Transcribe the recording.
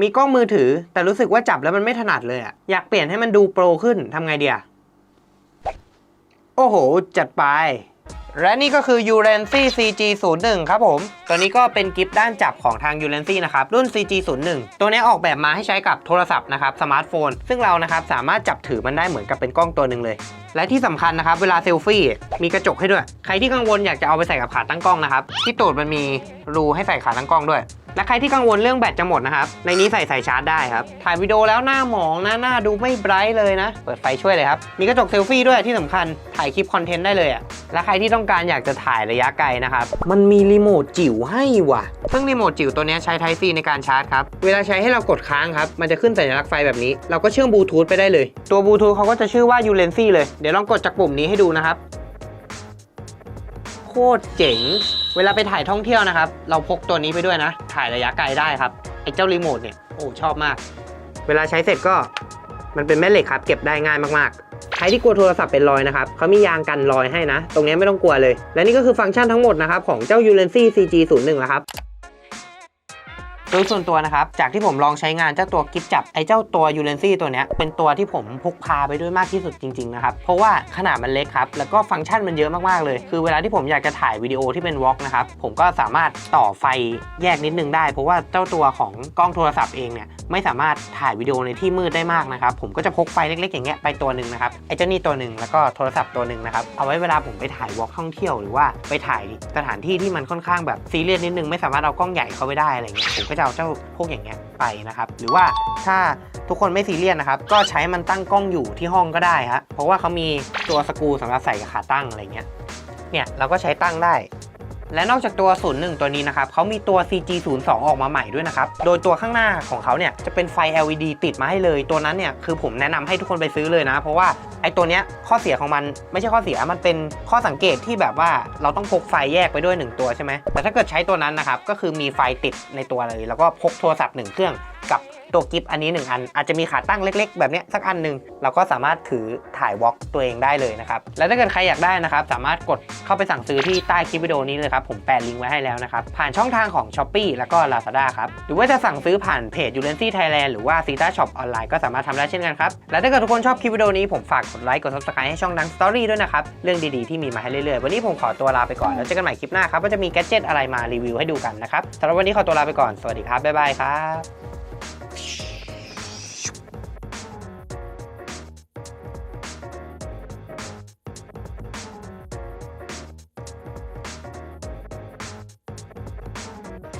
มีกล้องมือถือ แต่รู้สึกว่าจับแล้วมันไม่ถนัดเลยอะอยากเปลี่ยนให้มันดูโปรขึ้นทำไงเดียโอ้โห จัดไป และนี่ก็คือ u r e n c y CG01 ครับผม ตัวนี้ก็เป็นกิฟต์ด้านจับของทาง u r e n c y นะครับ รุ่น CG01 ตัวนี้ออกแบบมาให้ใช้กับโทรศัพท์นะครับ สมาร์ทโฟน ซึ่งเรานะครับสามารถจับถือมันได้เหมือนกับเป็นกล้องตัวหนึ่งเลย และที่สำคัญนะครับ เวลาเซลฟี่มีกระจกให้ด้วย ใครที่กังวลอยากจะเอาไปใส่กับขาตั้งกล้องนะครับ ที่ตูดมันมีรูให้ใส่ขาตั้งกล้องด้วย และใครที่กังวลเรื่องแบตจะหมดนะครับ ในนี้ใส่สายชาร์จได้ครับ ถ่ายวิดีโอแล้วหน้าหมองนะหน้าดูไม่ไบรท์เลยนะ เปิดไฟช่วยเลยครับ มีกระจกเซลฟี่ด้วยที่สำคัญ ถ่ายคลิปคอนเทนต์ได้เลยอะและใครที่ต้องการอยากจะถ่ายระยะไกลนะครับ มันมีรีโมทจิ๋วให้ว่ะ ซึ่งรีโมทจิ๋วตัวเนี้ยใช้ Type C ในการชาร์จครับ เวลาใช้ให้เรากดค้างครับ มันจะขึ้นสัญลักษณ์ไฟแบบนี้ เราก็เชื่อมบลูทูธไปได้เลย ตัวบลูทูธเขาก็จะชื่อว่า u l e n c y เลย เดี๋ยวลองกดจากปุ่มนี้ให้ดูนะครับ โคตรเจ๋ง เวลาไปถ่ายท่องเที่ยวนะครับ เราพกตัวนี้ไปด้วยนะ ถ่ายระยะไกลได้ครับไอ้เจ้ารีโมทเนี่ยโอ้ชอบมาก เวลาใช้เสร็จก็มันเป็นแม่เหล็กครับ เก็บได้ง่ายมากๆ ใครที่กลัวโทรศัพท์เป็นรอยนะครับเขามียางกันรอยให้นะ ตรงนี้ไม่ต้องกลัวเลย และนี่ก็คือฟังก์ชันทั้งหมดนะครับของเจ้า u l e n s y CG01 แล้วครับ โดยส่วนตัวนะครับ จากที่ผมลองใช้งานเจ้าตัวกิฟจับไอ้เจ้าตัวยูเรนซี่ตัวเนี้ยเป็นตัวที่ผมพกพาไปด้วยมากที่สุดจริงๆนะครับ เพราะว่าขนาดมันเล็กครับ แล้วก็ฟังก์ชันมันเยอะมากๆเลย คือเวลาที่ผมอยากจะถ่ายวิดีโอที่เป็นวอล์กนะครับ ผมก็สามารถต่อไฟแยกนิดนึงได้ เพราะว่าเจ้าตัวของกล้องโทรศัพท์เองเนี่ยไม่สามารถถ่ายวิดีโอในที่มืดได้มากนะครับ ผมก็จะพกไฟเล็กๆ อย่างเงี้ยไปตัวหนึ่งนะครับ ไอ้เจ้านี่ตัวหนึ่งแล้วก็โทรศัพท์ตัวหนึ่งนะครับ เอาไว้เวลาผมไปถ่ายวอล์กท่องเที่ยวหรือว่าไปถ่ายสถานที่ที่มันค่อนข้างแบบซีเรียสนิดนึงไม่สามารถเอากล้องใหญ่เข้าไปได้อะไรเงี้ยผมก็จะเอาเจ้าพวกอย่างเงี้ยไปนะครับ หรือว่าถ้าทุกคนไม่ซีเรียสนะครับ ก็ใช้มันตั้งกล้องอยู่ที่ห้องก็ได้ฮะเพราะว่าเขามีตัวสกรูสำหรับใส่กับขาตั้งอะไรเงี้ยเนี่ยเราก็ใช้ตั้งได้ และนอกจากตัว 01 ตัวนี้นะครับเขามีตัว CG02 ออกมาใหม่ด้วยนะครับ โดยตัวข้างหน้าของเขาเนี่ยจะเป็นไฟ LED ติดมาให้เลย ตัวนั้นเนี่ยคือผมแนะนำให้ทุกคนไปซื้อเลยนะ เพราะว่าไอ้ตัวเนี้ยข้อเสียของมันไม่ใช่ข้อเสียมันเป็นข้อสังเกตที่แบบว่าเราต้องพกไฟแยกไปด้วย 1 ตัวใช่ไหมแต่ถ้าเกิดใช้ตัวนั้นนะครับก็คือมีไฟติดในตัวเลย แล้วก็พกโทรศัพท์1เครื่อง ตัวกิฟอันนี้ 1 อัน อาจจะมีขาตั้งเล็ก ๆ แบบนี้สักอันหนึ่งเราก็สามารถถือถ่ายวอล์กตัวเองได้เลยนะครับ และถ้าเกิดใครอยากได้นะครับ สามารถกดเข้าไปสั่งซื้อที่ใต้คลิปวิดีโอนี้เลยครับ ผมแปะลิงก์ไว้ให้แล้วนะครับ ผ่านช่องทางของ s h อ p e e แล้วก็ Lazada ครับ หรือว่าจะสั่งซื้อผ่านเพจ u l e n c y Thailand หรือว่า c ีต a Shop ออนไลน์ก็สามารถทำได้เช่นกันครับและถ้าเกิดทุกคนชอบคลิปวิดีโอนี้ผมฝากกดไลค์กด subscribe ให้ช่องดัง Story ด้วยนะครับเรื่องดีๆที่มีมาให้เรื่อยๆวันนี้ผมขอตัวลาไปก่อนแล้วเจอกันใหม่คลิปหน้าครับว่าจะมีแกจิตอะไรมารีวิวให้ดูกันนะครับสำหรับวันนี้ขอตัวลาไปก่อนสวัสดีครับบ๊ายบายครับ